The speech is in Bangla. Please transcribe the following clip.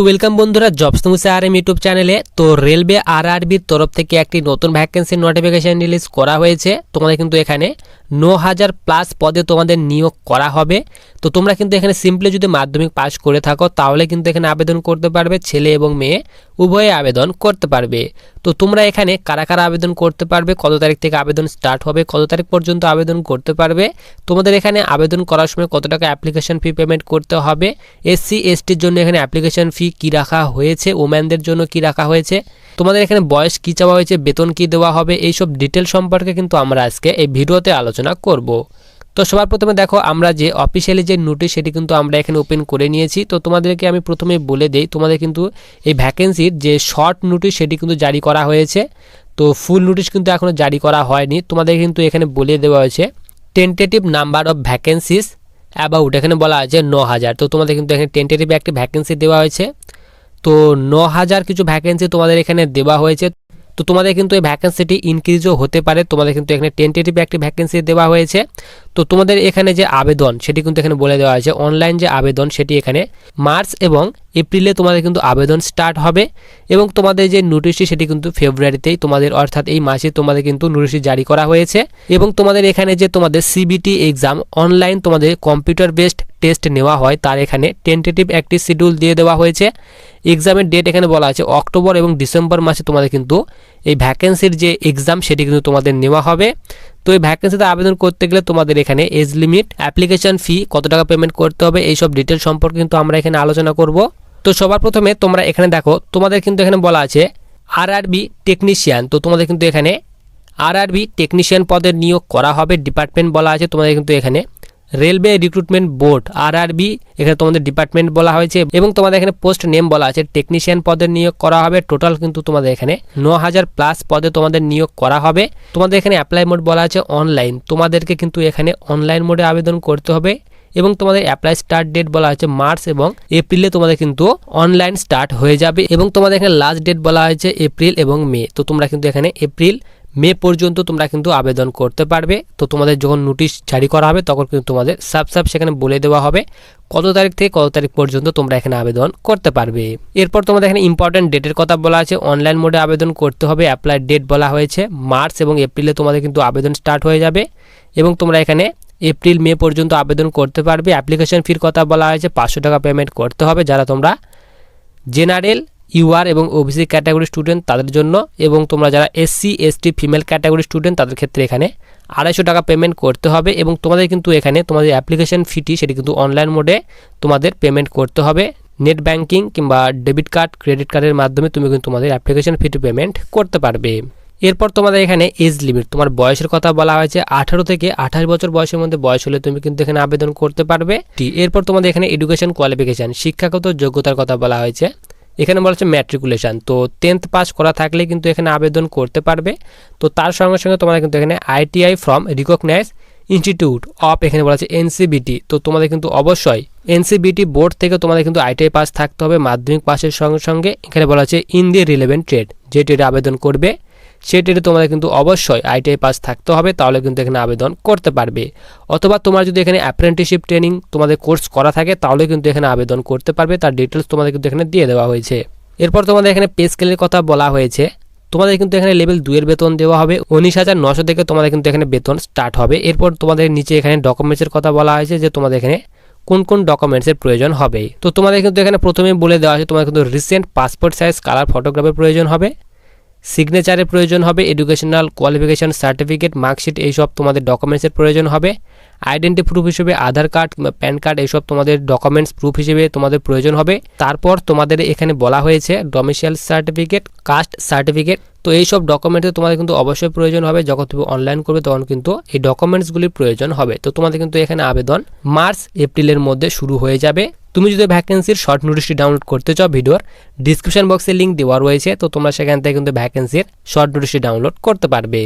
তো ওয়েলকাম বন্ধুরা jobs news R M YouTube চ্যানেলে তো রেলওয়ে আর আরবির তরফ থেকে একটি নতুন ভ্যাকেন্সির নোটিফিকেশান রিলিজ করা হয়েছে তোমাদের কিন্তু এখানে। ন হাজার প্লাস পদে তোমাদের নিয়োগ করা হবে। তো তোমরা কিন্তু এখানে সিম্পলি যদি মাধ্যমিক পাস করে থাকো, তাহলে কিন্তু এখানে আবেদন করতে পারবে, ছেলে এবং মেয়ে উভয়ে আবেদন করতে পারবে। তো তোমরা এখানে কারা কারা আবেদন করতে পারবে, কত তারিখ থেকে আবেদন স্টার্ট হবে, কত তারিখ পর্যন্ত আবেদন করতে পারবে, তোমাদের এখানে আবেদন করার সময় কত টাকা অ্যাপ্লিকেশন ফি পেমেন্ট করতে হবে এসসি এসটির জন্য এখানে অ্যাপ্লিকেশন ফি কি রাখা হয়েছে ওম্যানদের জন্য কি রাখা হয়েছে, তোমাদের এখানে বয়স কি চাওয়া হয়েছে, বেতন কি দেওয়া হবে, এইসব ডিটেল সম্পর্কে কিন্তু আমরা আজকে এই ভিডিওতে আলোচনা করব। তো সবার প্রথমে দেখো, আমরা যে অফিসিয়ালি যে নোটিশ সেটি কিন্তু আমরা এখানে ওপেন করে নিয়েছি। তো তোমাদেরকে আমি প্রথমে বলে দেই, তোমাদের কিন্তু এই ভ্যাকেন্সির যে শর্ট নোটিশ সেটি কিন্তু জারি করা হয়েছে। তো ফুল নোটিশ কিন্তু এখনও জারি করা হয়নি। তোমাদের কিন্তু এখানে বলে দেওয়া হয়েছে tentative number of vacancies about এখানে বলা আছে ন হাজার তো তোমাদের কিন্তু এখানে টেন্টেটিভ একটি ভ্যাকেন্সি দেওয়া হয়েছে। তো ন হাজার কিছু ভ্যাকেন্সি তোমাদের এখানে দেওয়া হয়েছে। তো তোমাদের কিন্তু এই ভ্যাকেন্সিটি ইনক্রিজও হতে পারে। তোমাদের কিন্তু এখানে টেন্টেটিভ একটি ভ্যাকেন্সি দেওয়া হয়েছে। তো তোমাদের এখানে যে আবেদন, সেটি কিন্তু এখানে বলে দেওয়া হয়েছে। অনলাইন যে আবেদন, সেটি এখানে মার্চ এবং এপ্রিলে তোমাদের কিন্তু আবেদন স্টার্ট হবে এবং তোমাদের যে নোটিশটি সেটি কিন্তু ফেব্রুয়ারিতেই তোমাদের, অর্থাৎ এই মাসে তোমাদের কিন্তু নোটিশটি জারি করা হয়েছে এবং তোমাদের এখানে যে তোমাদের সিবিটি এক্সাম অনলাইন তোমাদের কম্পিউটার বেসড টেস্ট নেওয়া হয়, তার এখানে টেন্টেটিভ একটি শিডিউল দিয়ে দেওয়া হয়েছে। এক্সামের ডেট এখানে বলা আছে অক্টোবর এবং ডিসেম্বর মাসে তোমাদের কিন্তু এই ভ্যাকেন্সির যে এক্সাম সেটি কিন্তু তোমাদের নেওয়া হবে। তো এই ভ্যাকেন্সিতে আবেদন করতে গেলে তোমাদের এখানে এজ লিমিট অ্যাপ্লিকেশন ফি কত টাকা পেমেন্ট করতে হবে, এইসব ডিটেল সম্পর্কে কিন্তু আমরা এখানে আলোচনা করব। তো সবার প্রথমে তোমরা এখানে দেখো, তোমাদের কিন্তু এখানে বলা আছে আরআরবি টেকনিশিয়ান তো তোমাদের কিন্তু এখানে আরআরবি টেকনিশিয়ান পদের নিয়োগ করা হবে ডিপার্টমেন্ট বলা আছে, তোমাদের কিন্তু এখানে রেলওয়ে রিক্রুটমেন্ট বোর্ড, আরআরবি, এখানে তোমাদের ডিপার্টমেন্ট বলা হয়েছে এবং তোমাদের এখানে পোস্ট নেম বলা আছে। টেকনিশিয়ান পদে নিয়োগ করা হবে। টোটাল কিন্তু তোমাদের এখানে ন হাজার প্লাস পদে তোমাদের নিয়োগ করা হবে। তোমাদের এখানে অ্যাপ্লাই মোড বলা আছে অনলাইন। তোমাদেরকে কিন্তু এখানে অনলাইন মোডে আবেদন করতে হবে এবং তোমাদের অ্যাপ্লাই স্টার্ট ডেট বলা হয়েছে মার্চ এবং এপ্রিলে তোমাদের কিন্তু অনলাইন স্টার্ট হয়ে যাবে এবং তোমাদের এখানে লাস্ট ডেট বলা হয়েছে এপ্রিল এবং মে। তো তোমরা কিন্তু এখানে এপ্রিল মে পর্যন্ত তোমরা কিন্তু আবেদন করতে পারবে। তো তোমাদের যখন নোটিশ জারি করা হবে, তখন কিন্তু তোমাদের সাব সাব সেখানে বলে দেওয়া হবে কত তারিখ থেকে কত তারিখ পর্যন্ত তোমরা এখানে আবেদন করতে পারবে। এরপর তোমাদের এখানে ইম্পর্টেন্ট ডেটের কথা বলা আছে। অনলাইন মোডে আবেদন করতে হবে। অ্যাপ্লাই ডেট বলা হয়েছে। মার্চ এবং এপ্রিলে তোমাদের কিন্তু আবেদন স্টার্ট হয়ে যাবে এবং তোমরা এখানে এপ্রিল, মে পর্যন্ত আবেদন করতে পারবে। অ্যাপ্লিকেশন ফির কথা বলা হয়েছে। পাঁচশো টাকা পেমেন্ট করতে হবে। যারা তোমরা জেনারেল ইউআর এবং ওবিসি ক্যাটাগরি স্টুডেন্ট তাদের জন্য এবং তোমরা যারা SC, ST, female category student তাদের ক্ষেত্রে এখানে আড়াইশো টাকা পেমেন্ট করতে হবে এবং তোমাদের কিন্তু এখানে তোমাদের অ্যাপ্লিকেশন ফিটি সেটি কিন্তু অনলাইন মোডে তোমাদের পেমেন্ট করতে হবে। নেট ব্যাঙ্কিং কিংবা ডেবিট কার্ড ক্রেডিট কার্ডের মাধ্যমে তুমি কিন্তু তোমাদের অ্যাপ্লিকেশন ফিটি পেমেন্ট করতে পারবে। এরপর তোমাদের এখানে এজ লিমিট তোমার বয়সের কথা বলা হয়েছে, আঠারো থেকে আঠাশ বছর বয়সের মধ্যে বয়স হলে তুমি কিন্তু এখানে আবেদন করতে পারবে। এরপর তোমাদের এখানে এডুকেশন কোয়ালিফিকেশান শিক্ষাগত যোগ্যতার কথা বলা হয়েছে। এখানে বলা হচ্ছে ম্যাট্রিকুলেশান তো টেন্থ পাস করা থাকলে কিন্তু এখানে আবেদন করতে পারবে। তো তার সঙ্গে সঙ্গে তোমরা কিন্তু এখানে ITI from recognise institute of এখানে বলা আছে এনসিবিটি তো তোমাদের কিন্তু অবশ্যই এনসিবিটি বোর্ড থেকে তোমাদের কিন্তু আইটিআই পাস থাকতে হবে। মাধ্যমিক পাসের সঙ্গে সঙ্গে এখানে বলা আছে ইন দি রিলেভেন্ট ট্রেড যে ট্রেডে আবেদন করবে। ট্রেডে তোমাদের কিন্তু অবশ্যই আইটিআই পাস থাকতে হবে, তাহলে কিন্তু এখানে আবেদন করতে পারবে। অথবা তোমার যদি এখানে অ্যাপ্রেন্টিসশিপ ট্রেনিং তোমাদের কোর্স করা থাকে, তাহলে কিন্তু এখানে আবেদন করতে পারবে, তার ডিটেলস তোমাদের কিন্তু এখানে দিয়ে দেওয়া হয়েছে। এরপর তোমাদের এখানে পে স্কেলের কথা বলা হয়েছে, তোমাদের কিন্তু এখানে লেভেল দুইয়ের বেতন দেওয়া হবে, উনিশ হাজার নশো থেকে তোমাদের কিন্তু এখানে বেতন স্টার্ট হবে। এরপর তোমাদের নিচে এখানে ডকুমেন্টসের কথা বলা হয়েছে যে তোমাদের এখানে কোন কোন ডকুমেন্টসের প্রয়োজন হবে। তো তোমাদের কিন্তু এখানে প্রথমে বলে দেওয়া আছে তোমাদের কিন্তু রিসেন্ট পাসপোর্ট সাইজ কালার ফটোগ্রাফের প্রয়োজন হবে। সিগনেচারের প্রয়োজন হবে এডুকেশনাল কোয়ালিফিকেশান সার্টিফিকেট মার্কশিট এইসব তোমাদের ডকুমেন্টসের প্রয়োজন হবে। আইডেন্টি প্রুফ হিসেবে আধার কার্ড প্যান কার্ড এইসব তোমাদের ডকুমেন্টস প্রুফ হিসেবে তোমাদের প্রয়োজন হবে। তারপর তোমাদের এখানে বলা হয়েছে ডোমিসিয়াল সার্টিফিকেট, কাস্ট সার্টিফিকেট। তো এইসব ডকুমেন্টে তোমাদের কিন্তু অবশ্যই প্রয়োজন হবে। যখন তুমি অনলাইন করবে তখন কিন্তু এই ডকুমেন্টসগুলির প্রয়োজন হবে। তো তোমাদের কিন্তু এখানে আবেদন মার্চ, এপ্রিলের মধ্যে শুরু হয়ে যাবে। তুমি যদি ভ্যাকেন্সির শর্ট নোটিশটি ডাউনলোড করতে চাও ভিডিওর ডিসক্রিপশন বক্সে লিঙ্ক দেওয়া রয়েছে। তো তোমরা সেখান থেকে কিন্তু ভ্যাকেন্সির শর্ট নোটিশটি ডাউনলোড করতে পারবে।